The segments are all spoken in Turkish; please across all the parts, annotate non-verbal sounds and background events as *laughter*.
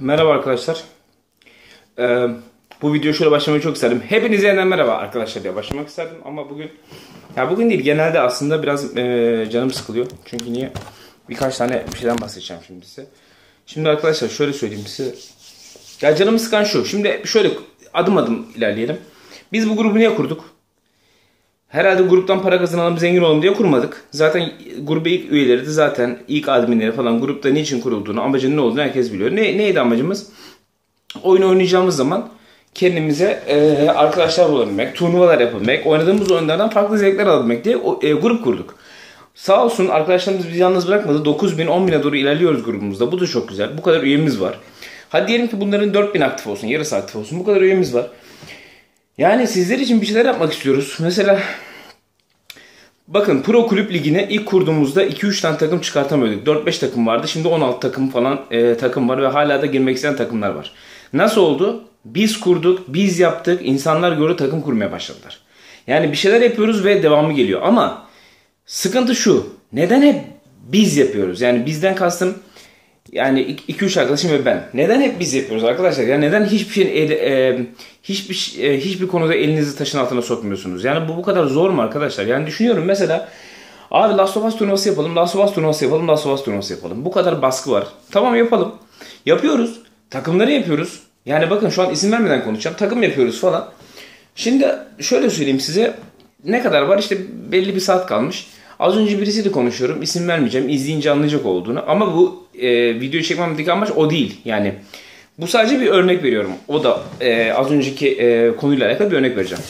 Merhaba arkadaşlar. Ee, bu video şöyle başlamayı çok isterdim. Hepinize yeniden merhaba arkadaşlar diye başlamak isterdim ama bugün ya bugün değil genelde aslında biraz e, canım sıkılıyor. Çünkü niye? Birkaç tane bir şeyden bahsedeceğim şimdi size. Şimdi arkadaşlar şöyle söyleyeyim size. Ya canımı sıkan şu. Şimdi şöyle adım adım ilerleyelim. Biz bu grubu niye kurduk? Herhalde gruptan para kazanalım zengin olalım diye kurmadık. Zaten grubu ilk üyeleri de zaten ilk adminleri falan grupta niçin kurulduğunu, amacının ne olduğunu herkes biliyor. Ne, neydi amacımız? Oyun oynayacağımız zaman kendimize e, arkadaşlar bulabilmek, turnuvalar yapabilmek, oynadığımız oyunlardan farklı zevkler alabilmek diye e, grup kurduk. Sağ olsun arkadaşlarımız bizi yalnız bırakmadı. 9 bin, 10 bine doğru ilerliyoruz grubumuzda. Bu da çok güzel. Bu kadar üyemiz var. Hadi diyelim ki bunların 4000 aktif olsun, yarısı aktif olsun. Bu kadar üyemiz var. Yani sizler için bir şeyler yapmak istiyoruz. Mesela bakın Pro Kulüp Ligi'ne ilk kurduğumuzda 2-3 tane takım çıkartamıyorduk. 4-5 takım vardı. Şimdi 16 takım falan e, takım var ve hala da girmek isteyen takımlar var. Nasıl oldu? Biz kurduk, biz yaptık. İnsanlar göre takım kurmaya başladılar. Yani bir şeyler yapıyoruz ve devamı geliyor. Ama sıkıntı şu. Neden hep biz yapıyoruz? Yani bizden kastım yani 2-3 arkadaşım ve ben. Neden hep biz yapıyoruz arkadaşlar? Yani neden hiçbir şeyin el, e, hiçbir e, hiçbir konuda elinizi taşın altına sokmuyorsunuz? Yani bu bu kadar zor mu arkadaşlar? Yani düşünüyorum mesela abi Last of Us turnuvası yapalım, Last of Us turnuvası yapalım, Last of Us turnuvası yapalım. Bu kadar baskı var. Tamam yapalım. Yapıyoruz. Takımları yapıyoruz. Yani bakın şu an isim vermeden konuşacağım. Takım yapıyoruz falan. Şimdi şöyle söyleyeyim size. Ne kadar var? İşte belli bir saat kalmış. Az önce birisiyle konuşuyorum. İsim vermeyeceğim. İzleyince anlayacak olduğunu. Ama bu e, videoyu çekmemdeki amaç o değil. Yani bu sadece bir örnek veriyorum. O da e, az önceki e, konuyla alakalı bir örnek vereceğim.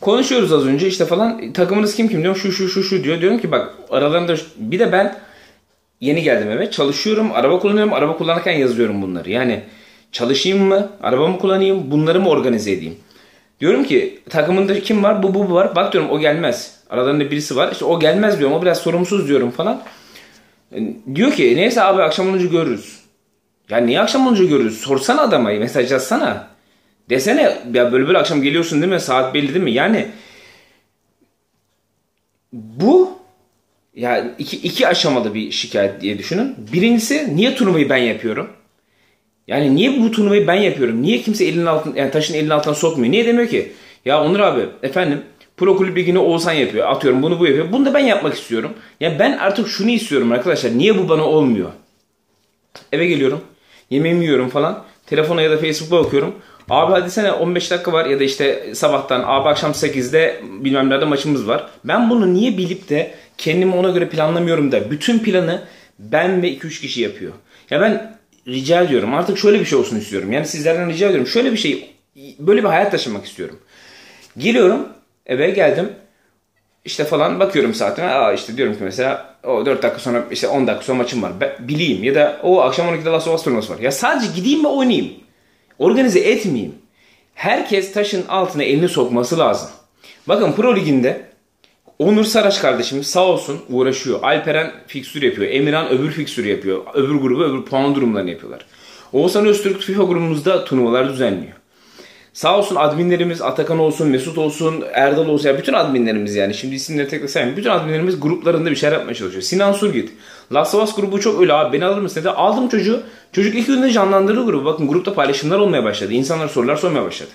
Konuşuyoruz az önce işte falan takımınız kim kim diyorum şu şu şu şu diyor. Diyorum ki bak aralarında bir de ben yeni geldim eve çalışıyorum araba kullanıyorum araba kullanırken yazıyorum bunları. Yani çalışayım mı araba mı kullanayım bunları mı organize edeyim. Diyorum ki takımında kim var bu bu var bak diyorum o gelmez. Aralarında birisi var işte o gelmez diyorum o biraz sorumsuz diyorum falan. Diyor ki neyse abi akşam olunca görürüz. Ya niye akşam olunca görürüz? Sorsana adama mesaj yazsana. Desene ya böyle böyle akşam geliyorsun değil mi? Saat belli değil mi? Yani bu ya iki, iki aşamalı bir şikayet diye düşünün. Birincisi niye turnuvayı ben yapıyorum? Yani niye bu turnuvayı ben yapıyorum? Niye kimse elinin altına, yani taşın elinin altına sokmuyor? Niye demiyor ki? Ya Onur abi efendim Pro Kulüp Ligi'ni Oğuzhan yapıyor. Atıyorum bunu bu yapıyor. Bunu da ben yapmak istiyorum. Ya ben artık şunu istiyorum arkadaşlar. Niye bu bana olmuyor? Eve geliyorum. Yemeğimi yiyorum falan. Telefona ya da Facebook'a bakıyorum. Abi hadi sene 15 dakika var ya da işte sabahtan abi akşam 8'de bilmem nerede maçımız var. Ben bunu niye bilip de kendimi ona göre planlamıyorum da bütün planı ben ve 2-3 kişi yapıyor. Ya ben rica ediyorum artık şöyle bir şey olsun istiyorum. Yani sizlerden rica ediyorum. Şöyle bir şey böyle bir hayat yaşamak istiyorum. Geliyorum eve geldim. İşte falan bakıyorum saatime. Aa işte diyorum ki mesela o 4 dakika sonra işte 10 dakika sonra maçım var. Ben, bileyim ya da o akşam 12'de Last of Us turnuvası var. Ya sadece gideyim ve oynayayım. Organize etmeyeyim. Herkes taşın altına elini sokması lazım. Bakın Pro Ligi'nde Onur Saraç kardeşimiz sağ olsun uğraşıyor. Alperen fikstür yapıyor. Emirhan öbür fikstürü yapıyor. Öbür grubu öbür puan durumlarını yapıyorlar. Oğuzhan Öztürk FIFA grubumuzda turnuvalar düzenliyor. Sağ olsun adminlerimiz Atakan olsun, Mesut olsun, Erdal olsun. Yani bütün adminlerimiz yani. Şimdi isimleri tekrar saymayayım. Bütün adminlerimiz gruplarında bir şeyler yapmaya çalışıyor. Sinan Surgit. Last of Us grubu çok öyle abi. Beni alır mısın dedi. Aldım çocuğu. Çocuk ilk günde canlandırdı grubu. Bakın grupta paylaşımlar olmaya başladı. İnsanlar sorular sormaya başladı.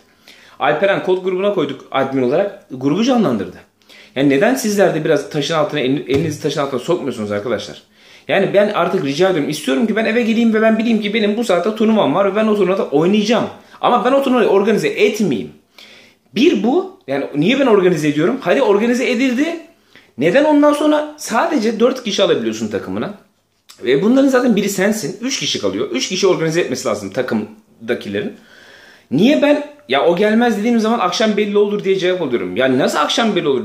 Alperen kod grubuna koyduk admin olarak. Grubu canlandırdı. Yani neden sizler de biraz taşın altına elinizi taşın altına sokmuyorsunuz arkadaşlar? Yani ben artık rica ediyorum. İstiyorum ki ben eve geleyim ve ben bileyim ki benim bu saatte turnuvam var ve ben o turnuvada oynayacağım. Ama ben o turnuvayı organize etmeyeyim. Bir bu. Yani niye ben organize ediyorum? Hadi organize edildi. Neden ondan sonra sadece 4 kişi alabiliyorsun takımına? Ve bunların zaten biri sensin. 3 kişi kalıyor. 3 kişi organize etmesi lazım takımdakilerin. Niye ben ya o gelmez dediğim zaman akşam belli olur diye cevap alıyorum. Ya nasıl akşam belli olur?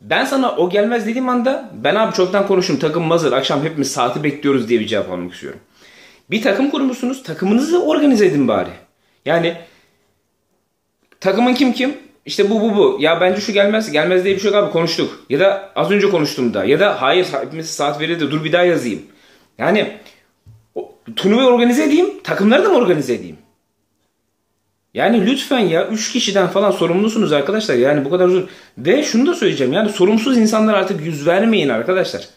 Ben sana o gelmez dediğim anda ben abi çoktan konuştum takım hazır akşam hepimiz saati bekliyoruz diye bir cevap almak istiyorum. Bir takım kurmuşsunuz takımınızı organize edin bari. Yani takımın kim kim? İşte bu bu bu. Ya bence şu gelmez. Gelmez diye bir şey yok abi konuştuk. Ya da az önce konuştum da. Ya da hayır hepimiz saat verildi dur bir daha yazayım. Yani turnuvayı organize edeyim. Takımları da mı organize edeyim? Yani lütfen ya 3 kişiden falan sorumlusunuz arkadaşlar. Yani bu kadar uzun. Ve şunu da söyleyeceğim. Yani sorumsuz insanlar artık yüz vermeyin arkadaşlar.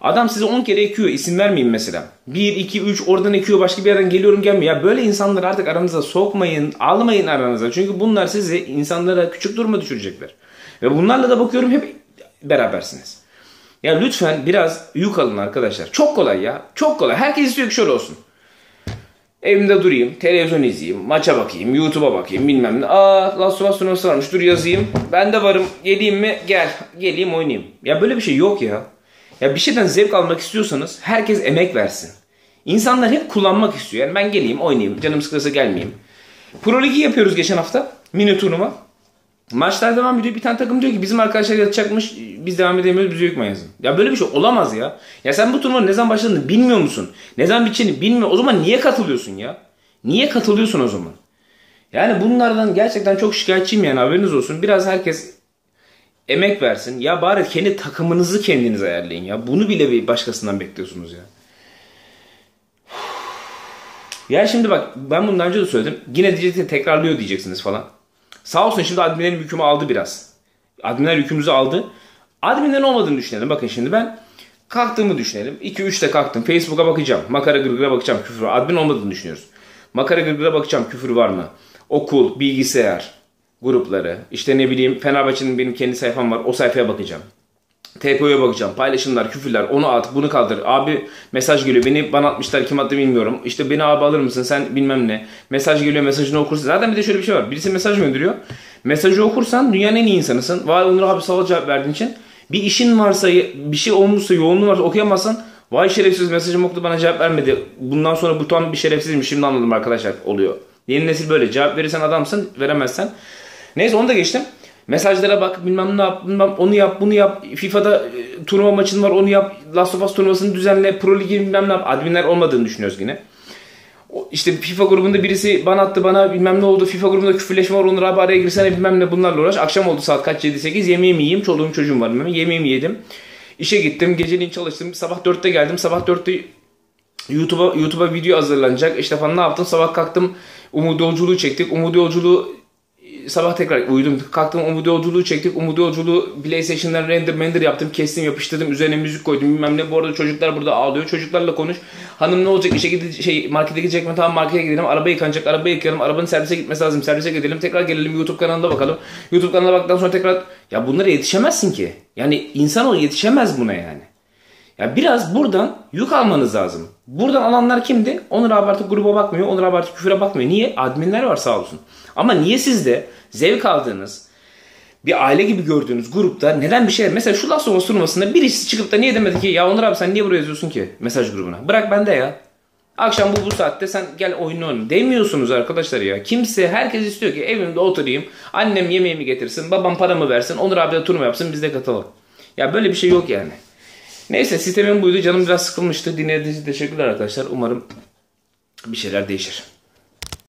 Adam size 10 kere ekiyor isim vermeyeyim mesela. 1, 2, 3 oradan ekiyor başka bir yerden geliyorum gelmiyor. Ya böyle insanları artık aranıza sokmayın almayın aranıza. Çünkü bunlar sizi insanlara küçük duruma düşürecekler. Ve bunlarla da bakıyorum hep berabersiniz. Ya lütfen biraz yük alın arkadaşlar. Çok kolay ya. Çok kolay. Herkes istiyor ki şöyle olsun. Evimde durayım, televizyon izleyeyim, maça bakayım, YouTube'a bakayım bilmem ne. Aa Last of Us varmış dur yazayım. Ben de varım geleyim mi? Gel. Geleyim oynayayım. Ya böyle bir şey yok ya. Ya bir şeyden zevk almak istiyorsanız herkes emek versin. İnsanlar hep kullanmak istiyor. Yani ben geleyim oynayayım. Canım sıkılırsa gelmeyeyim. Pro Ligi yapıyoruz geçen hafta. Mini turnuva. Maçlar devam ediyor. Bir tane takım diyor ki bizim arkadaşlar yatacakmış. Biz devam edemiyoruz. Bizi yükme yazın. Ya böyle bir şey olamaz ya. Ya sen bu turnuva ne zaman başladığını bilmiyor musun? Ne zaman biteceğini bilmiyor. O zaman niye katılıyorsun ya? Niye katılıyorsun o zaman? Yani bunlardan gerçekten çok şikayetçiyim yani haberiniz olsun. Biraz herkes emek versin. Ya bari kendi takımınızı kendiniz ayarlayın ya. Bunu bile bir başkasından bekliyorsunuz ya. *sighs* Ya şimdi bak ben bundan önce de söyledim. Yine diyeceksiniz tekrarlıyor diyeceksiniz falan. Sağ olsun şimdi adminlerin yükümü aldı biraz. Adminler yükümüzü aldı. Adminlerin olmadığını düşünelim. Bakın şimdi ben kalktığımı düşünelim. 2-3'te kalktım. Facebook'a bakacağım. Makara gırgıra bakacağım. Küfür var. Admin olmadığını düşünüyoruz. Makara gırgıra bakacağım. Küfür var mı? Okul, bilgisayar, grupları. İşte ne bileyim Fenerbahçe'nin benim kendi sayfam var. O sayfaya bakacağım. TPO'ya bakacağım. Paylaşımlar, küfürler, onu at, bunu kaldır. Abi mesaj geliyor. Beni bana atmışlar kim attı bilmiyorum. İşte beni abi alır mısın sen bilmem ne. Mesaj geliyor mesajını okursun. Zaten bir de şöyle bir şey var. Birisi mesaj gönderiyor. Mesajı okursan dünyanın en iyi insanısın. Vay Onur abi sağ cevap verdiğin için. Bir işin varsa, bir şey olmuşsa, yoğunluğun varsa okuyamazsan vay şerefsiz mesajım okudu bana cevap vermedi. Bundan sonra bu tam bir şerefsizmiş. Şimdi anladım arkadaşlar oluyor. Yeni nesil böyle. Cevap verirsen adamsın, veremezsen. Neyse onu da geçtim. Mesajlara bak bilmem ne yap bilmem onu yap bunu yap. FIFA'da e, turnuva maçın var onu yap. Last of Us turnuvasını düzenle. Pro Ligi bilmem ne yap. Adminler olmadığını düşünüyoruz yine. O, işte FIFA grubunda birisi bana attı bana bilmem ne oldu. FIFA grubunda küfürleşme var. Onur abi araya girsene bilmem ne bunlarla uğraş. Akşam oldu saat kaç 7-8 yemeğimi yiyeyim. Çoluğum çocuğum var bilmem Yemeğimi yedim. İşe gittim. Geceliğin çalıştım. Sabah 4'te geldim. Sabah 4'te YouTube'a YouTube'a video hazırlanacak. İşte falan ne yaptım? Sabah kalktım. Umut yolculuğu çektik. Umut yolculuğu sabah tekrar uyudum. Kalktım Umut yolculuğu çektik. Umut yolculuğu PlayStation'dan render render yaptım. Kestim yapıştırdım. Üzerine müzik koydum bilmem ne. Bu arada çocuklar burada ağlıyor. Çocuklarla konuş. Hanım ne olacak? İşe gidecek şey markete gidecek mi? Tamam markete gidelim. Araba yıkanacak. Araba yıkayalım. Arabanın servise gitmesi lazım. Servise gidelim. Tekrar gelelim YouTube kanalına bakalım. YouTube kanalına baktıktan sonra tekrar ya bunlara yetişemezsin ki. Yani insan o yetişemez buna yani. Ya biraz buradan yük almanız lazım. Buradan alanlar kimdi? Onur abi artık gruba bakmıyor. Onur abi artık küfüre bakmıyor. Niye? Adminler var sağ olsun. Ama niye sizde zevk aldığınız, bir aile gibi gördüğünüz grupta neden bir şey... Mesela şu of Us turnuvasında birisi çıkıp da niye demedi ki ya Onur abi sen niye buraya yazıyorsun ki mesaj grubuna? Bırak bende ya. Akşam bu bu saatte sen gel oyunu oyna. Demiyorsunuz arkadaşlar ya. Kimse herkes istiyor ki evimde oturayım. Annem yemeğimi getirsin. Babam paramı versin. Onur abi de turnuva yapsın. Biz de katalım. Ya böyle bir şey yok yani. Neyse sistemim buydu. Canım biraz sıkılmıştı. Dinlediğiniz için teşekkürler arkadaşlar. Umarım bir şeyler değişir.